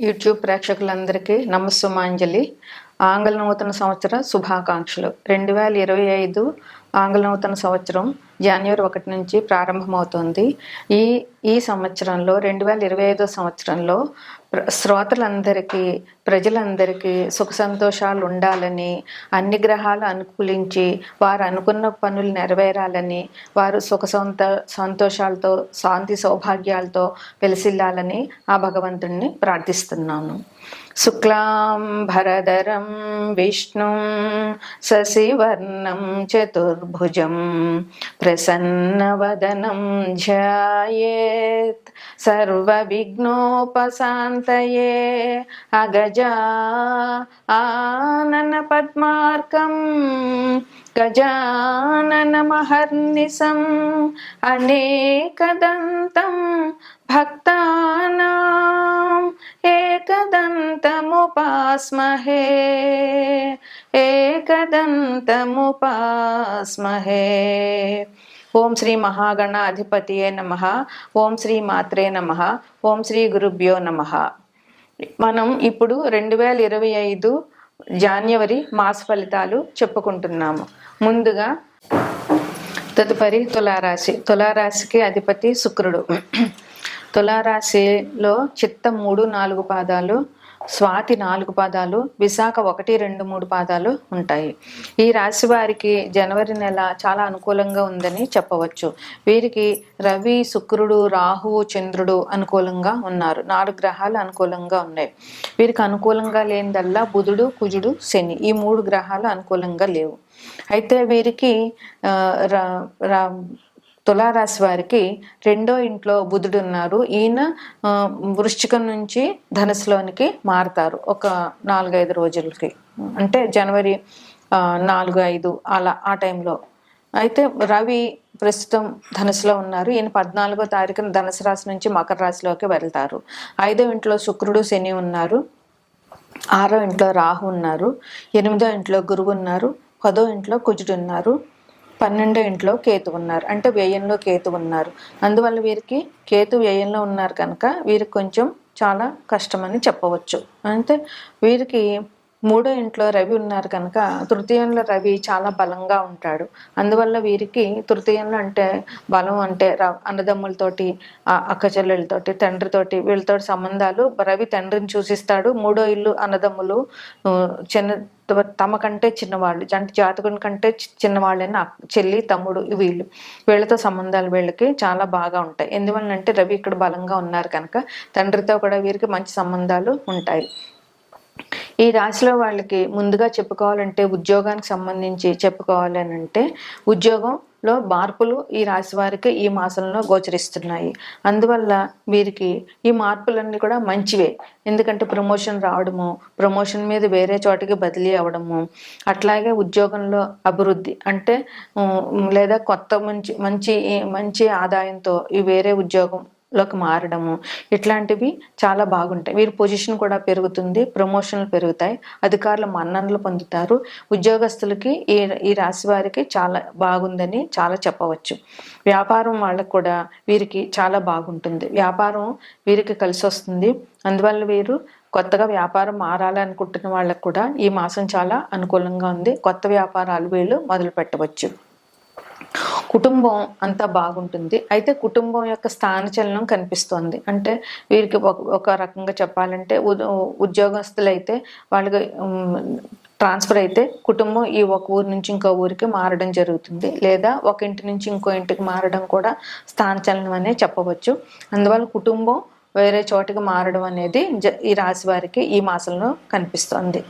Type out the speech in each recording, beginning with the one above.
YouTube ప్రేక్షకులందరికీ నమస్సుమాంజలి. ఆంగ్ల నూతన సంవత్సర శుభాకాంక్షలు. రెండు వేల ఇరవై ఐదు ఆంగ్ల నూతన సంవత్సరం జనవరి ఒకటి నుంచి ప్రారంభమవుతుంది. ఈ ఈ సంవత్సరంలో రెండు వేల ఇరవై ఐదో సంవత్సరంలో శ్రోతలందరికీ ప్రజలందరికీ సుఖ సంతోషాలు ఉండాలని అన్ని గ్రహాలు అనుకూలించి వారు అనుకున్న పనులు నెరవేరాలని వారు సుఖ సంత సంతోషాలతో శాంతి సౌభాగ్యాలతో వెలిసిల్లాలని ఆ భగవంతుణ్ణి ప్రార్థిస్తున్నాను. శుక్లాం భరధరం విష్ణుం శశివర్ణం చతుర్ वाग्भुजं प्रसन्नवदनं ध्यायेत्। सर्वविघ्नोपशान्तये अगजा आननपद्मार्कम् గజాననమహర్నిశం అనేకదంతం భక్తానాం ఏకదంతముపాస్మహే ఏకదంతముపాస్మహే. ఓం శ్రీ మహాగణ అధిపతియే నమ. ఓం శ్రీ మాత్రే నమ. ఓం శ్రీ గురుభ్యో నమ. మనం ఇప్పుడు రెండు వేల ఇరవై ఐదు జాన్యవరి మాస ఫలితాలు చెప్పుకుంటున్నాము. ముందుగా తదుపరి తులారాశి. తులారాశికి అధిపతి శుక్రుడు. తులారాశిలో చిత్త మూడు నాలుగు పాదాలు. స్వాతి నాలుగు పాదాలు విశాఖ ఒకటి రెండు మూడు పాదాలు ఉంటాయి. ఈ రాశి వారికి జనవరి నెల చాలా అనుకూలంగా ఉందని చెప్పవచ్చు. వీరికి రవి శుక్రుడు రాహువు చంద్రుడు అనుకూలంగా ఉన్నారు. నాలుగు గ్రహాలు అనుకూలంగా ఉన్నాయి. వీరికి అనుకూలంగా లేనిదల్లా బుధుడు కుజుడు శని ఈ మూడు గ్రహాలు అనుకూలంగా లేవు. అయితే వీరికి రా- రా- తులారాశి వారికి రెండో ఇంట్లో బుధుడు ఉన్నారు. ఈయన వృశ్చికం నుంచి ధనుసులోనికి మారుతారు. ఒక నాలుగైదు రోజులకి. అంటే జనవరి నాలుగు ఐదు అలా ఆ టైంలో. అయితే రవి ప్రస్తుతం ధనుసులో ఉన్నారు. ఈయన పద్నాలుగో తారీఖున ధనుసు రాశి నుంచి మకర రాశిలోకి వెళ్తారు. ఐదో ఇంట్లో శుక్రుడు శని ఉన్నారు. ఆరో ఇంట్లో రాహు ఉన్నారు. ఎనిమిదో ఇంట్లో గురువు ఉన్నారు. పదో ఇంట్లో కుజుడు ఉన్నారు. పన్నెండో ఇంట్లో కేతు ఉన్నారు. అంటే వ్యయంలో కేతు ఉన్నారు. అందువల్ల వీరికి కేతు వ్యయంలో ఉన్నారు కనుక వీరికి కొంచెం చాలా కష్టమని చెప్పవచ్చు. అంటే వీరికి మూడో ఇంట్లో రవి ఉన్నారు కనుక తృతీయంలో రవి చాలా బలంగా ఉంటాడు. అందువల్ల వీరికి తృతీయంలో అంటే బలం అంటే అన్నదమ్ములతోటి ఆ అక్క చెల్లెలతోటి తండ్రితోటి వీళ్ళతో సంబంధాలు రవి తండ్రిని సూచిస్తాడు మూడో ఇల్లు అన్నదమ్ములు చిన్న తమ కంటే చిన్నవాళ్ళు అంటే జాతకుని కంటే చిన్నవాళ్ళైన చెల్లి తమ్ముడు వీళ్ళు. వీళ్ళతో సంబంధాలు వీళ్ళకి చాలా బాగా ఉంటాయి. ఎందువల్లంటే రవి ఇక్కడ బలంగా ఉన్నారు కనుక తండ్రితో కూడా వీరికి మంచి సంబంధాలు ఉంటాయి. ఈ రాశిలో వాళ్ళకి ముందుగా చెప్పుకోవాలంటే ఉద్యోగానికి సంబంధించి చెప్పుకోవాలి అని లో మార్పులు ఈ రాశి వారికి ఈ మాసంలో గోచరిస్తున్నాయి. అందువల్ల వీరికి ఈ మార్పులన్నీ కూడా మంచివే. ఎందుకంటే ప్రమోషన్ రావడము ప్రమోషన్ మీద వేరే చోటికి బదిలీ అవ్వడము అట్లాగే ఉద్యోగంలో అభివృద్ధి అంటే లేదా కొత్త మంచి మంచి మంచి ఆదాయంతో ఈ వేరే ఉద్యోగం లోకి మారడము ఇట్లాంటివి చాలా బాగుంటాయి. వీరి పొజిషన్ కూడా పెరుగుతుంది ప్రమోషన్లు పెరుగుతాయి అధికారుల మన్ననలు పొందుతారు. ఉద్యోగస్తులకి ఈ ఈ రాశి వారికి చాలా బాగుందని చాలా చెప్పవచ్చు. వ్యాపారం వాళ్ళకు కూడా వీరికి చాలా బాగుంటుంది. వ్యాపారం వీరికి కలిసి వస్తుంది. అందువల్ల వీరు కొత్తగా వ్యాపారం మారాలనుకుంటున్న వాళ్ళకు కూడా ఈ మాసం చాలా అనుకూలంగా ఉంది. కొత్త వ్యాపారాలు వీళ్ళు మొదలు పెట్టవచ్చు కుటుంబం అంతా బాగుంటుంది. అయితే కుటుంబం యొక్క స్థానచలనం కనిపిస్తోంది. అంటే వీరికి ఒక ఒక రకంగా చెప్పాలంటే ఉద్యోగస్తులు ఉద్యోగస్తులైతే వాళ్ళకి ట్రాన్స్ఫర్ అయితే కుటుంబం ఈ ఒక ఊరు నుంచి ఇంకో ఊరికి మారడం జరుగుతుంది. లేదా ఒక ఇంటి నుంచి ఇంకో ఇంటికి మారడం కూడా స్థానచలనం అనే చెప్పవచ్చు. అందువల్ల కుటుంబం వేరే చోటికి మారడం అనేది ఈ రాశి వారికి ఈ మాసంలో కనిపిస్తోంది.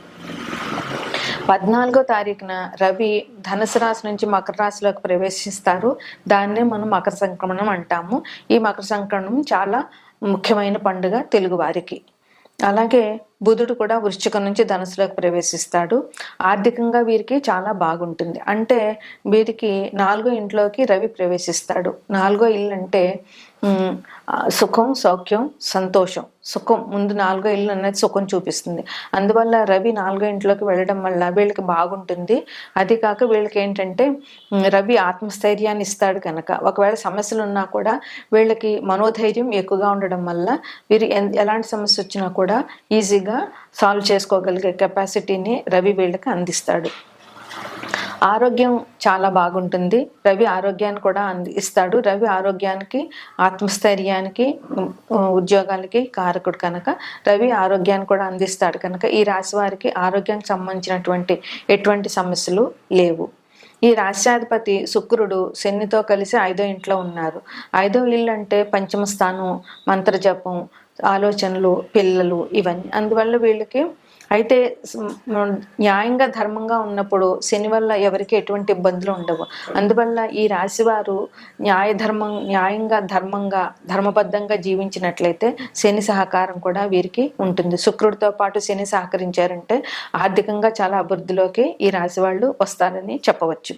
పద్నాలుగో తారీఖున రవి ధనుసు రాశి నుంచి మకర రాశిలోకి ప్రవేశిస్తారు. దాన్నే మనం మకర సంక్రమణం అంటాము. ఈ మకర సంక్రమణం చాలా ముఖ్యమైన పండుగ తెలుగు వారికి. అలాగే బుధుడు కూడా వృశ్చికం నుంచి ధనుసులోకి ప్రవేశిస్తాడు. ఆర్థికంగా వీరికి చాలా బాగుంటుంది. అంటే వీరికి నాలుగో ఇంట్లోకి రవి ప్రవేశిస్తాడు. నాలుగో ఇల్లు అంటే సుఖం సౌఖ్యం సంతోషం. సుఖం ముందు నాలుగో ఇల్లు అనేది సుఖం చూపిస్తుంది. అందువల్ల రవి నాలుగో ఇంట్లోకి వెళ్ళడం వల్ల వీళ్ళకి బాగుంటుంది. అది కాక వీళ్ళకి ఏంటంటే రవి ఆత్మస్థైర్యాన్ని ఇస్తాడు కనుక ఒకవేళ సమస్యలు ఉన్నా కూడా వీళ్ళకి మనోధైర్యం ఎక్కువగా ఉండడం వల్ల వీరు ఎలాంటి సమస్య వచ్చినా కూడా ఈజీగా సాల్వ్ చేసుకోగలిగే కెపాసిటీని రవి వీళ్ళకి అందిస్తాడు. ఆరోగ్యం చాలా బాగుంటుంది. రవి ఆరోగ్యాన్ని కూడా అంది ఇస్తాడు. రవి ఆరోగ్యానికి ఆత్మస్థైర్యానికి ఉద్యోగాలకి కారకుడు కనుక రవి ఆరోగ్యాన్ని కూడా అందిస్తాడు కనుక ఈ రాశి వారికి ఆరోగ్యానికి సంబంధించినటువంటి ఎటువంటి సమస్యలు లేవు. ఈ రాష్ట్రాధిపతి శుక్రుడు శనితో కలిసి ఐదో ఇంట్లో ఉన్నారు. ఐదో ఇల్లు అంటే పంచమ స్థానం మంత్రజపం ఆలోచనలు పిల్లలు ఇవన్నీ. అందువల్ల వీళ్ళకి అయితే న్యాయంగా ధర్మంగా ఉన్నప్పుడు శని వల్ల ఎవరికి ఎటువంటి ఇబ్బందులు ఉండవు. అందువల్ల ఈ రాశివారు న్యాయధర్మం న్యాయ ధర్మం న్యాయంగా ధర్మంగా ధర్మబద్ధంగా జీవించినట్లయితే శని సహకారం కూడా వీరికి ఉంటుంది. శుక్రుడితో పాటు శని సహకరించారంటే ఆర్థికంగా చాలా అభివృద్ధిలోకి ఈ రాశి వాళ్ళు వస్తారని చెప్పవచ్చు.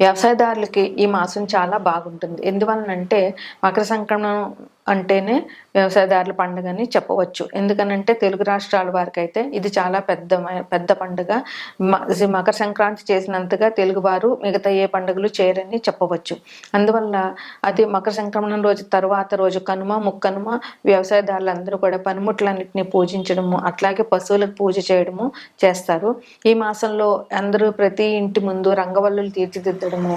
వ్యవసాయదారులకి ఈ మాసం చాలా బాగుంటుంది. ఎందువలనంటే మకర సంక్రమణం అంటేనే వ్యవసాయదారుల పండుగ అని చెప్పవచ్చు. ఎందుకనంటే తెలుగు రాష్ట్రాల వారికి అయితే ఇది చాలా పెద్ద పెద్ద పండుగ. మకర సంక్రాంతి చేసినంతగా తెలుగువారు మిగతా ఏ పండుగలు చేయరని చెప్పవచ్చు. అందువల్ల అది మకర సంక్రమణం రోజు తర్వాత రోజు కనుమ ముక్కనుమ వ్యవసాయదారులందరూ కూడా పనిముట్లన్నింటినీ పూజించడము అట్లాగే పశువులకు పూజ చేయడము చేస్తారు. ఈ మాసంలో అందరూ ప్రతి ఇంటి ముందు రంగవల్లులు తీర్చిదిద్దడము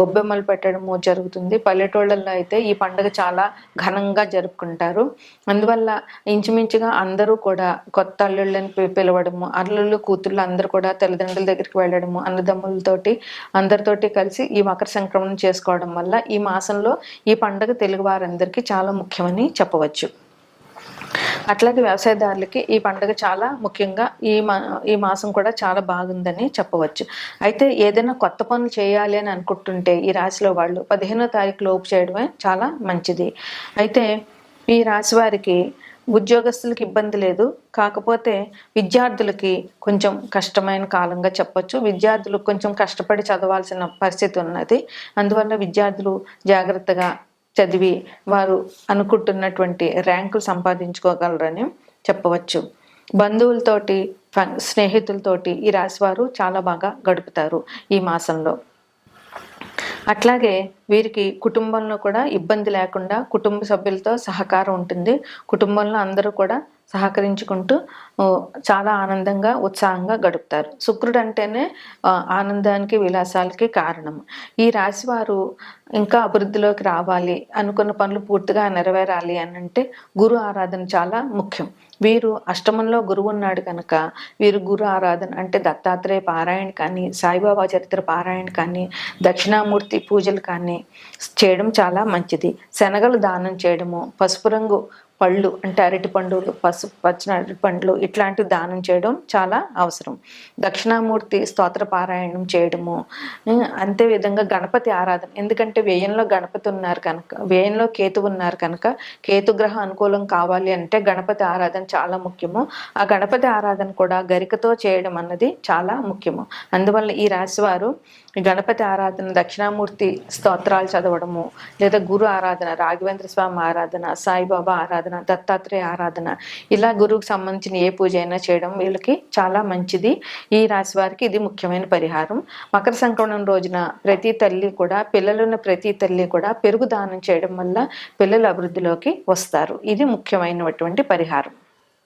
గొబ్బెమ్మలు పెట్టడము జరుగుతుంది. పల్లెటూళ్ళల్లో అయితే ఈ పండుగ చాలా ఘన ఘనంగా జరుపుకుంటారు. అందువల్ల ఇంచుమించుగా అందరూ కూడా కొత్త అల్లుళ్ళని పిలవడము అల్లుళ్ళు కూతుళ్ళు అందరూ కూడా తల్లిదండ్రుల దగ్గరికి వెళ్ళడము అన్నదమ్ములతోటి అందరితోటి కలిసి ఈ మకర సంక్రమణం చేసుకోవడం వల్ల ఈ మాసంలో ఈ పండుగ తెలుగు వారందరికీ చాలా ముఖ్యమని చెప్పవచ్చు. అట్లాగే వ్యవసాయదారులకి ఈ పండుగ చాలా ముఖ్యంగా ఈ మా ఈ మాసం కూడా చాలా బాగుందని చెప్పవచ్చు. అయితే ఏదైనా కొత్త పనులు చేయాలి అని అనుకుంటుంటే ఈ రాశిలో వాళ్ళు పదిహేనో తారీఖు లోపు చేయడమే చాలా మంచిది. అయితే ఈ రాశి వారికి ఉద్యోగస్తులకి ఇబ్బంది లేదు. కాకపోతే విద్యార్థులకి కొంచెం కష్టమైన కాలంగా చెప్పొచ్చు. విద్యార్థులు కొంచెం కష్టపడి చదవాల్సిన పరిస్థితి ఉన్నది. అందువల్ల విద్యార్థులు జాగ్రత్తగా చదివి వారు అనుకుంటున్నటువంటి ర్యాంకులు సంపాదించుకోగలరని చెప్పవచ్చు. బంధువులతోటి స్నేహితులతోటి ఈ రాశివారు చాలా బాగా గడుపుతారు ఈ మాసంలో. అట్లాగే వీరికి కుటుంబంలో కూడా ఇబ్బంది లేకుండా కుటుంబ సభ్యులతో సహకారం ఉంటుంది. కుటుంబంలో అందరూ కూడా సహకరించుకుంటూ చాలా ఆనందంగా ఉత్సాహంగా గడుపుతారు. శుక్రుడు అంటేనే ఆనందానికి విలాసాలకి కారణం. ఈ రాశివారు ఇంకా అభివృద్ధిలోకి రావాలి అనుకున్న పనులు పూర్తిగా నెరవేరాలి అని అంటే గురు ఆరాధన చాలా ముఖ్యం. వీరు అష్టమంలో గురువు ఉన్నాడు కనుక వీరు గురు ఆరాధన అంటే దత్తాత్రేయ పారాయణ కానీ సాయిబాబా చరిత్ర పారాయణ కానీ దక్షిణామూర్తి పూజలు కానీ చేయడం చాలా మంచిది. శనగలు దానం చేయడము పసుపు రంగు పళ్ళు అంటే అరటి పండులు పసుపు పచ్చిన అరటి పండ్లు ఇట్లాంటివి దానం చేయడం చాలా అవసరం. దక్షిణామూర్తి స్తోత్ర పారాయణం చేయడము అంతేవిధంగా అంతే విధంగా గణపతి ఆరాధన. ఎందుకంటే వ్యయంలో గణపతి ఉన్నారు కనుక వ్యయంలో కేతు ఉన్నారు కనుక కేతు గ్రహ అనుకూలం కావాలి అంటే గణపతి ఆరాధన చాలా ముఖ్యము. ఆ గణపతి ఆరాధన కూడా గరికతో చేయడం అన్నది చాలా ముఖ్యము. అందువల్ల ఈ రాశి వారు గణపతి ఆరాధన దక్షిణామూర్తి స్తోత్రాలు చదవడము లేదా గురు ఆరాధన రాఘవేంద్ర స్వామి ఆరాధన సాయిబాబా ఆరాధన దత్తాత్రేయ ఆరాధన ఇలా గురువుకు సంబంధించిన ఏ పూజ అయినా చేయడం వీళ్ళకి చాలా మంచిది. ఈ రాశి వారికి ఇది ముఖ్యమైన పరిహారం. మకర సంక్రమణం రోజున ప్రతి తల్లి కూడా పిల్లలున్న ప్రతి తల్లి కూడా పెరుగు దానం చేయడం వల్ల పిల్లలు అభివృద్ధిలోకి వస్తారు. ఇది ముఖ్యమైనటువంటి పరిహారం.